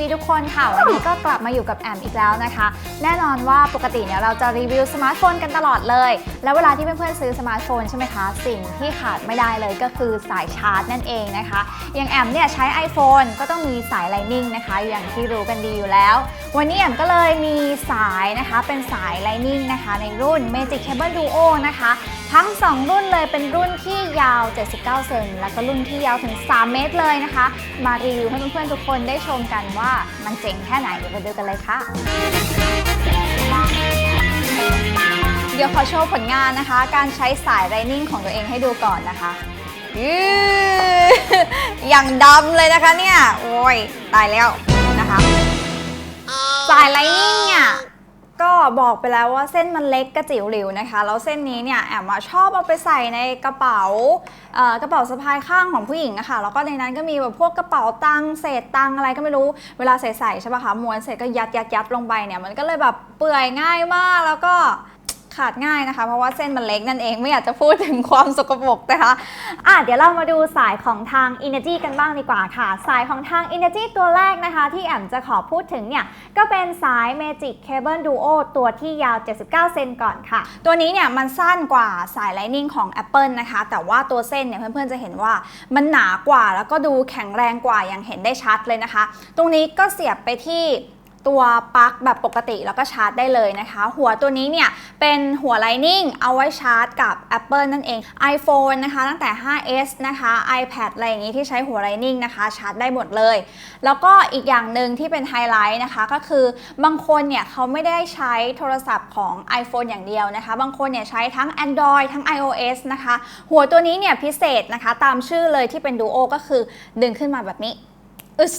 วีทุกคนค่ะ วันนี้ก็กลับมาอยู่กับแอมอีกแล้วนะคะ แน่นอนว่าปกติเนี่ยเราจะรีวิวสมาร์ทโฟนกันตลอดเลย แล้วเวลาที่เพื่อนๆซื้อสมาร์ทโฟนใช่ไหมคะ สิ่งที่ขาดไม่ได้เลยก็คือสายชาร์จนั่นเองนะคะ อย่างแอมเนี่ยใช้ iPhone ก็ต้องมีสาย Lightning นะคะ อย่างที่รู้กันดีอยู่แล้ว วันนี้แอมก็เลยมีสายนะคะเป็นสาย Lightning นะคะ ในรุ่น Magic Cable Duo นะคะ ทั้ง 2 รุ่นเลยเป็นรุ่นที่ยาว 79 เซนแล้วก็รุ่นที่ยาวถึง 3 เมตรเลยนะคะ มารีวิวให้เพื่อนๆทุกคนได้ชมกันว่ามันเจ๋งแค่ไหนเดี๋ยวไปดูกันเลยค่ะ เดี๋ยวขอโชว์ผลงานนะคะ การใช้สายไรนิ่งของตัวเองให้ดูก่อนนะคะยื้ออย่างดำเลยนะคะเนี่ย โอ้ย ตายแล้วนะคะ สายไลนิ่งเนี่ย ก็บอกไปแล้วว่าเส้นมันเล็กกระจิ๋วหลิวนะคะ แล้วเส้นนี้เนี่ยแอมอะชอบเอาไปใส่ในกระเป๋าเอ่อกระเป๋าสะพายข้างของผู้หญิงนะค่ะแล้วก็ในนั้นก็มีแบบพวกกระเป๋าตังค์เศษตังค์อะไรก็ไม่รู้เวลาใส่ใส่ใช่ปะคะม้วนเสร็จก็ยัดยัดยัดลงไปเนี่ยมันก็เลยแบบเปื่อยง่ายมากแล้วก็ ขาดง่ายนะคะ เพราะว่าเส้นมันเล็กนั่นเองไม่อยากจะพูดถึงความสกปรกนะคะอะเดี๋ยวเรามาดูสายของทาง Energy กันบ้างดีกว่าค่ะ สายของทาง Energy ตัวแรกนะคะ ที่แอมจะขอพูดถึงเนี่ย ก็เป็นสาย Magic Cable Duo ตัวที่ยาว 79 เซนก่อนค่ะ ตัวนี้เนี่ยมันสั้นกว่าสาย Lightning ของ Apple นะคะ แต่ว่าตัวเส้นเนี่ยเพื่อนๆจะเห็นว่ามันหนากว่าแล้วก็ดูแข็งแรงกว่าอย่างเห็นได้ชัดเลยนะคะ ตรงนี้ก็เสียบไปที่ ตัวปลั๊กแบบปกติแล้วก็ชาร์จได้เลยนะคะ หัวตัวนี้เนี่ย เป็นหัว Lightning เอาไว้ชาร์จกับ Apple นั่นเอง iPhone นะคะตั้งแต่ 5s นะคะ iPad อะไรอย่างนี้ที่ใช้หัว Lightning นะคะชาร์จได้หมดเลย แล้วก็อีกอย่างหนึ่งที่เป็นไฮไลท์นะคะ ก็คือบางคนเนี่ยเขาไม่ได้ใช้โทรศัพท์ของ iPhone อย่างเดียวนะคะ บางคนเนี่ยใช้ทั้ง Android ทั้ง iOS นะคะ หัวตัวนี้เนี่ยพิเศษนะคะ ตามชื่อเลยที่เป็น Duo ก็คือดึงขึ้นมาแบบนี้อึส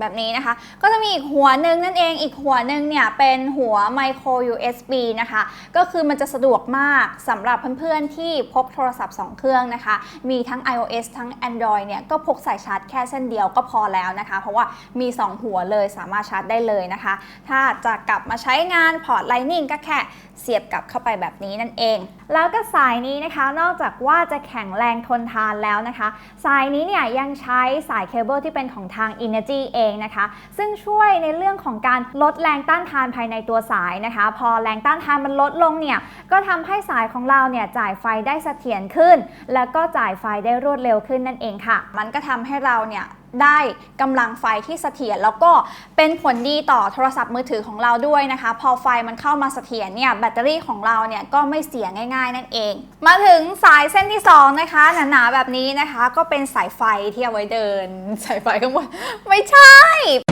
แบบนี้นะคะ ก็จะมีอีกหัวหนึ่งนั่นเอง อีกหัวหนึ่งเนี่ยเป็นหัว micro USB นะคะ ก็คือมันจะสะดวกมากสำหรับเพื่อนๆที่พกโทรศัพท์ 2 เครื่องนะคะ มีทั้ง iOS ทั้ง Android เนี่ยก็พกสายชาร์จแค่เส้นเดียวก็พอแล้วนะคะ เพราะว่ามี 2 หัวเลยสามารถชาร์จได้เลยนะคะ ถ้าจะกลับมาใช้งานพอร์ต Lightning ก็แค่เสียบกลับเข้าไปแบบนี้นั่นเอง แล้วก็สายนี้นะคะ นอกจากว่าจะแข็งแรงทนทานแล้วนะคะ สายนี้เนี่ยยังใช้สายเคเบิลที่เป็นของทาง Energy เองนะคะ ซึ่งช่วยในเรื่องของการลดแรงต้านทานภายในตัวสายนะคะ พอแรงต้านทานมันลดลงเนี่ยก็ทำให้สายของเราเนี่ยจ่ายไฟได้เสถียรขึ้น แล้วก็จ่ายไฟได้รวดเร็วขึ้นนั่นเองค่ะ มันก็ทำให้เราเนี่ย ได้กำลังไฟที่เสถียรแล้วก็เป็นผลดีต่อโทรศัพท์มือถือของเราด้วยนะคะ พอไฟมันเข้ามาเสถียรเนี่ยแบตเตอรี่ของเราเนี่ยก็ไม่เสียง่ายๆ นั่นเอง มาถึงสายเส้นที่ 2 นะคะ หนาๆแบบนี้นะคะ ก็เป็นสายไฟที่เอาไว้เดิน สายไฟข้างบนไม่ใช่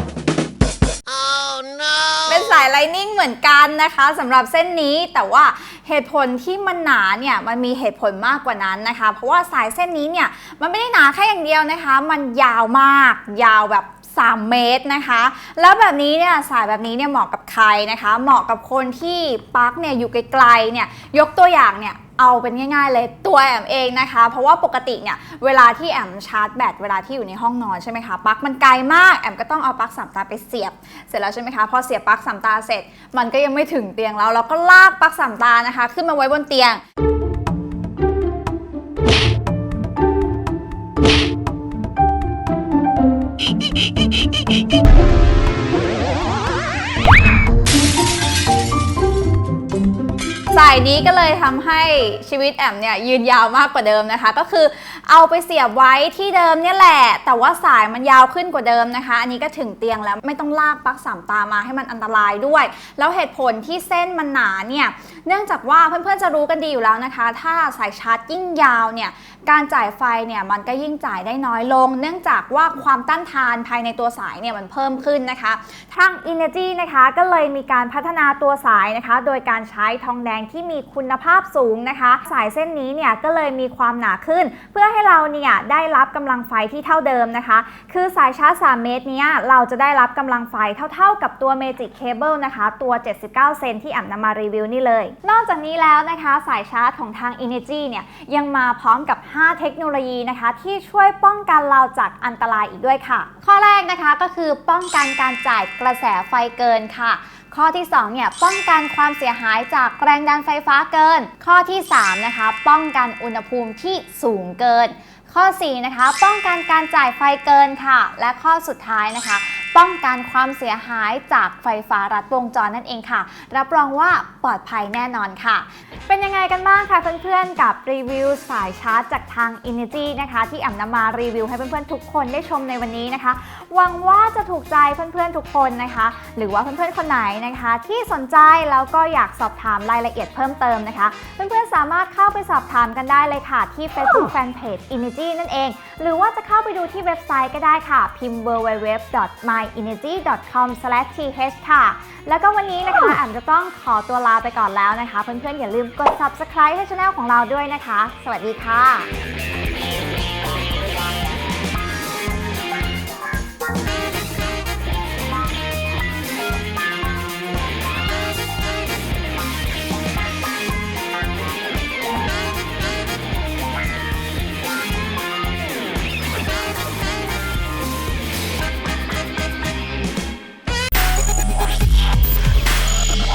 เป็นสายไลนิ่งเหมือนกันนะคะสำหรับเส้นนี้แต่ว่าเหตุผลที่มันหนาเนี่ยมันมีเหตุผลมากกว่านั้นนะคะ เพราะว่าสายเส้นนี้เนี่ยมันไม่ได้หนาแค่อย่างเดียวนะคะ มันยาวมากยาวแบบ3 เมตรนะคะ แล้วแบบนี้เนี่ยสายแบบนี้เนี่ยเหมาะกับใครนะคะ เหมาะกับคนที่ปักเนี่ยอยู่ไกลๆเนี่ยยกตัวอย่างเนี่ย เอาเป็นง่ายๆเลยตัวแอมเองนะคะ เพราะว่าปกติเนี่ยเวลาที่แอมชาร์จแบตเวลาที่อยู่ในห้องนอนใช่ไหมคะปลั๊กมันไกลมากแอมก็ต้องเอาปลั๊กสามตาไปเสียบ เสร็จแล้วใช่ไหมคะพอเสียบปลั๊กสามตาเสร็จ มันก็ยังไม่ถึงเตียงแล้วเราก็ลากปลั๊กสามตานะคะ ขึ้นมาไว้บนเตียงสา นี้ก็เลยทำให้ชีวิตแอมเนี่ยยืนยาวมากกว่าเดิมนะคะ ก็คือ เอาไปเสียบไว้ที่เดิมเนี่ยแหละ แต่ว่าสายมันยาวขึ้นกว่าเดิมนะคะ อันนี้ก็ถึงเตียงแล้วไม่ต้องลากปลั๊กสามตามาให้มันอันตรายด้วย แล้วเหตุผลที่เส้นมันหนาเนี่ยเนื่องจากว่าเพื่อนๆจะรู้กันดีอยู่แล้วนะคะ ถ้าสายชาร์จยิ่งยาวเนี่ยการจ่ายไฟเนี่ยมันก็ยิ่งจ่ายได้น้อยลง เนื่องจากว่าความต้านทานภายในตัวสายเนี่ยมันเพิ่มขึ้นนะคะทาง Energy นะคะก็เลยมีการพัฒนาตัวสายนะคะ โดยการใช้ทองแดงที่มีคุณภาพสูงนะคะ สายเส้นนี้เนี่ยก็เลยมีความหนาขึ้นเพื่อใให้เราเนี่ยได้รับกำลังไฟที่เท่าเดิมนะคะ คือสายชาร์จ 3 เมตรเนี้ยเราจะได้รับกำลังไฟเท่าๆกับตัว Magic Cable นะคะ ตัว 79 เซนที่อ่ำนำมารีวิวนี่เลย นอกจากนี้แล้วนะคะ สายชาร์จของทาง Energy เนี่ยยังมาพร้อมกับ 5 เทคโนโลยีนะคะ ที่ช่วยป้องกันเราจากอันตรายอีกด้วยค่ะ ข้อแรกนะคะก็คือป้องกันการจ่ายกระแสไฟเกินค่ะข้อที่2เนี่ยป้องกันความเสียหายจากแรงดันไฟฟ้าเกิน ข้อที่3นะคะป้องกันอุณหภูมิที่สูงเกินข้อ 4 นะคะ ป้องกันการจ่ายไฟเกินค่ะ และข้อสุดท้ายนะคะ ป้องกันความเสียหายจากไฟฟ้ารัดวงจรนั่นเองค่ะ รับรองว่าปลอดภัยแน่นอนค่ะ เป็นยังไงกันบ้างคะเพื่อนๆ กับรีวิวสายชาร์จจากทาง Energy นะคะ ที่แอมนำมารีวิวให้เพื่อนๆทุกคนได้ชมในวันนี้นะคะหวังว่าจะถูกใจเพื่อนๆทุกคนนะคะ หรือว่าเพื่อนๆคนไหนนะคะ ที่สนใจแล้วก็อยากสอบถามรายละเอียดเพิ่มเติมนะคะ เพื่อนๆสามารถเข้าไปสอบถามกันได้เลยค่ะที่ Facebook Fanpage Energy นั่นเอง หรือว่าจะเข้าไปดูที่เว็บไซต์ก็ได้ค่ะ พิมพ์ www.myenergy.com/th ค่ะ แล้วก็วันนี้นะคะแอมจะต้องขอตัวลาไปก่อนแล้วนะคะ เพื่อนๆ อย่าลืมกด subscribe ให้ช่องของเราด้วยนะคะ สวัสดีค่ะ